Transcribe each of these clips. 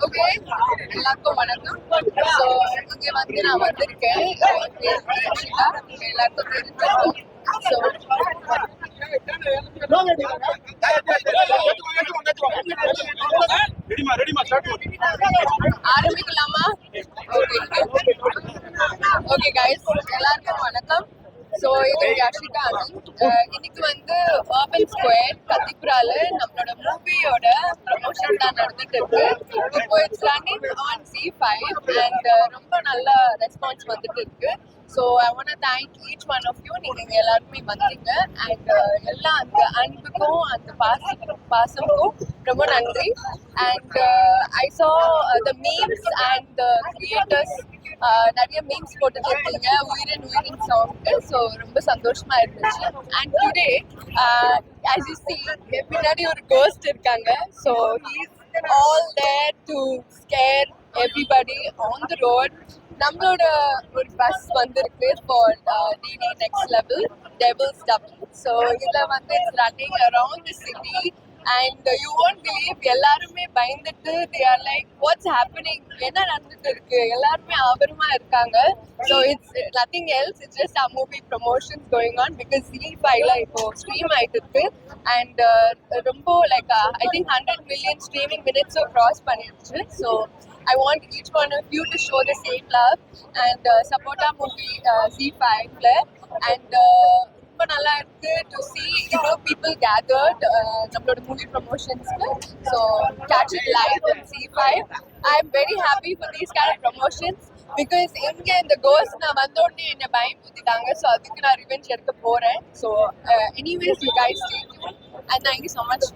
Okay. எல்லாருக்கும் வணக்கம். So இங்க வந்து நான் வந்திருக்கேன். எல்லாருக்கும் தெரிஞ்சிருக்கும். ஸோ ஆரம்பிக்கலாமா? ஓகே ஓகே கைஸ் எல்லாருக்கும் வணக்கம். ஸோ இது யஷிகா இன்னைக்கு வந்து urban ஸ்கொயர் கத்திப்புரால நம்மளோட மூவியோட ப்ரமோஷன் தான் நடந்துட்டு இருக்கு. இப்போ it's running on Zee five and ரொம்ப நல்ல ரெஸ்பான்ஸ் வந்துட்டு இருக்கு. So I want thank each one of you நீங்கள் எல்லாருமே வந்தீங்க. அண்ட் எல்லா அந்த அன்புக்கும் அந்த பாசம் பாசமுக்கும் ரொம்ப நன்றி. And I saw the memes and creators நிறைய மீம்ஸ் போட்டுட்டு இருக்கீங்க உயிரின் உயிரின் சாங் ஸோ ரொம்ப சந்தோஷமா இருந்துச்சு. And today as you see பின்னாடி ஒரு கோஸ்ட் இருக்காங்க. So he's all there to scare everybody on the road நம்மளோட ஒரு பஸ் வந்திருக்கு for DD next level devils double so இதில் வந்து it's running around the city and you won't believe எல்லாருமே பயந்துட்டு they are like what's happening என்ன நடந்துட்டு இருக்கு? எல்லாருமே ஆபரமா இருக்காங்க. So it's nothing else it's just a movie promotions going on because Zee ஃபைவ்ல இப்போ ஸ்ட்ரீம் ஆயிட்டு இருக்கு அண்ட் uh, ரொம்ப like I think hundred million streaming மினிட்ஸும் cross பண்ணிருச்சு so I want each one of you to show the same love and uh, support our movie uh, Z5 and uh, ரொம்ப நல்லா இருக்கு டு சி இவ்வளோ people gathered நம்மளோட movie ப்ரமோஷன்ஸ்க்கு so catch it live in Zee five I am very happy for these kind of promotions because இங்கே இந்த கோஸ் நான் வந்த உடனே என்னை பயமுறுத்திட்டாங்க. ஸோ அதுக்கு நான் ரிவெஞ்ச் எடுக்க போகிறேன் so anyways you guys stay and thank you so much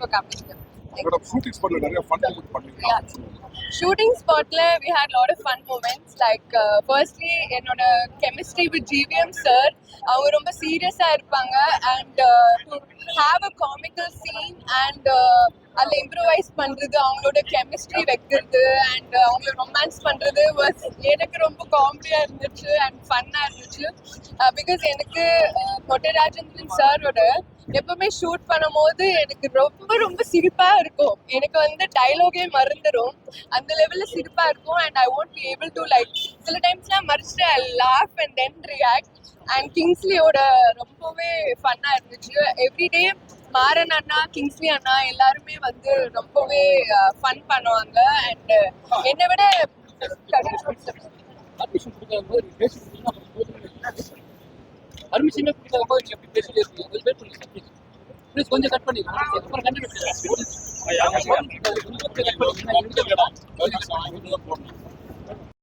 for நிறைய ஃபன் பண்ணிருக்கீங்க ஷூட்டிங் ஸ்பாட்ல we had lot of fun moments like firstly என்னோட கெமிஸ்ட்ரி வித் ஜிவிஎம் சார் அவங்க ரொம்ப சீரியஸாக இருப்பாங்க. And to have a comical scene and அதில் improvise பண்ணுறது அவங்களோட கெமிஸ்ட்ரி வைக்கிறது அண்ட் அவங்கள ரொமான்ஸ் பண்ணுறது வாஸ் எனக்கு ரொம்ப காமெடியாக இருந்துச்சு அண்ட் ஃபன்னாக இருந்துச்சு. பிகாஸ் எனக்கு uh, சாரோட எப்பவுமே ஷூட் பண்ணும்போது எனக்கு ரொம்ப ரொம்ப சிரிப்பா இருக்கும். எனக்கு வந்து டைலாகே மறந்துடும் அந்த லெவல்ல சிரிப்பா இருக்கும். And I won't be able to like சில டைம்ஸ்லாம் மறைச்சிட்டு I laugh and then react and கிங்ஸ்லியோட ரொம்பவே ஃபன்னா இருந்துச்சு. எவ்ரிடே மாறன் அண்ணா கிங்ஸ்லி அண்ணா எல்லாருமே வந்து ரொம்பவே ஃபன் பண்ணுவாங்க. அண்ட் என்னை விட பர்மிஷன் கொடுக்காத போது பேசி பர்மிஷனே கொடுக்காத போது எப்படி இருக்கீங்க கொஞ்சம் வெயிட் பண்ணுங்க ப்ளீஸ் ப்ளீஸ் கொஞ்சம் கட் பண்ணிக்கலாம் அப்புறம் கண்டினியூ பண்ணுங்க கட்